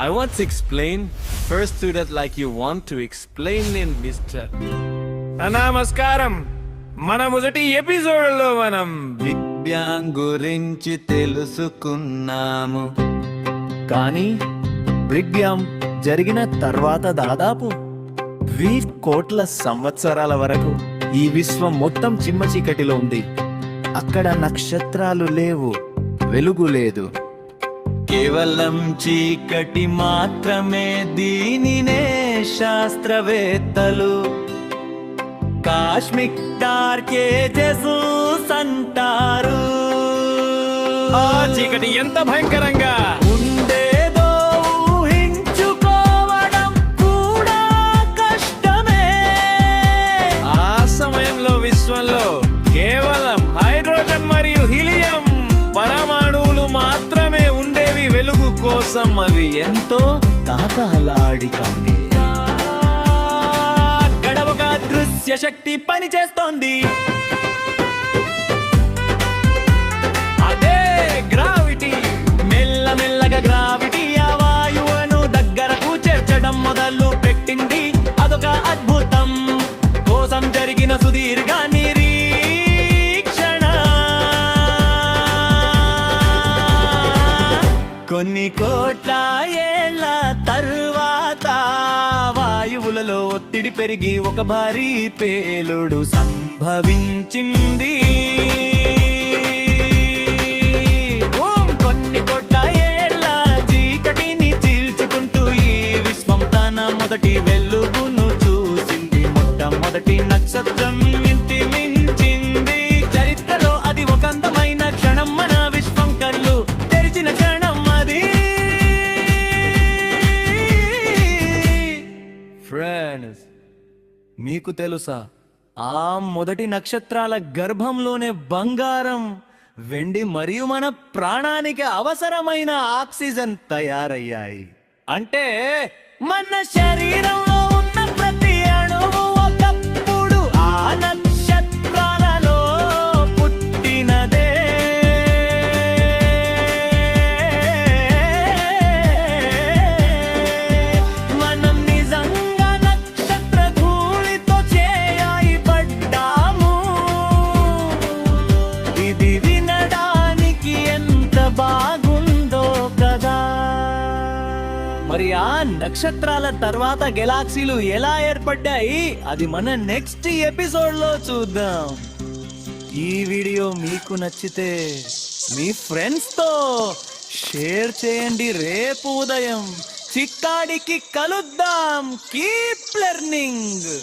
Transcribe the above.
I want to explain. First do that like you want to explain in Mr. నమస్కారం మన మొదటి ఎపిసోడ్లో మనం విజ్ఞాన్ గురించి తెలుసుకున్నాము కానీ బిగ్ బ్యాంగ్ జరిగిన తర్వాత దాదాపు వెయ్యి కోట్ల సంవత్సరాల వరకు ఈ విశ్వం మొత్తం చిమ్మ చీకటిలో ఉంది అక్కడ నక్షత్రాలు లేవు వెలుగు లేదు కేవలం చీకటి మాత్రమే దీనినే శాస్త్రవేత్తలు. కాస్మిక్ డార్కేజెస్ అంటారు ఆ చీకటి ఎంత భయంకరంగా! కోసం అవి ఎంతో తాతలాడికండి అక్కడ ఒక దృశ్య శక్తి పని చేస్తోంది. అదే గ్రావిటీ మెల్లమెల్లగా గ్రావిటీ కొన్ని కోట్ల ఏళ్ళ తరువాత వాయువులలో ఒత్తిడి పెరిగి ఒక భారీ పేలుడు సంభవించింది. కొన్ని కోట్ల ఏళ్ళ చీకటిని చీల్చుకుంటూ ఈ విశ్వం తన మొదటి వెలుగును చూసింది. మొట్టమొదటి నక్షత్రం ఫ్రెండ్స్ మీకు తెలుసా ఆ మొదటి నక్షత్రాల గర్భంలోనే బంగారం వెండి మరియు మన ప్రాణానికి అవసరమైన ఆక్సిజన్ తయారయ్యాయి. అంటే మన శరీరంలో ఇది వినడానికి ఎంత బాగుందో కదా. మరి ఆ నక్షత్రాల తర్వాత గెలాక్సీలు ఎలా ఏర్పడ్డాయి? అది మన నెక్స్ట్ ఎపిసోడ్లో చూద్దాం. ఈ వీడియో మీకు నచ్చితే మీ ఫ్రెండ్స్తో షేర్ చేయండి. రేపు ఉదయం చిక్కాడికి కలుద్దాం. Keep learning.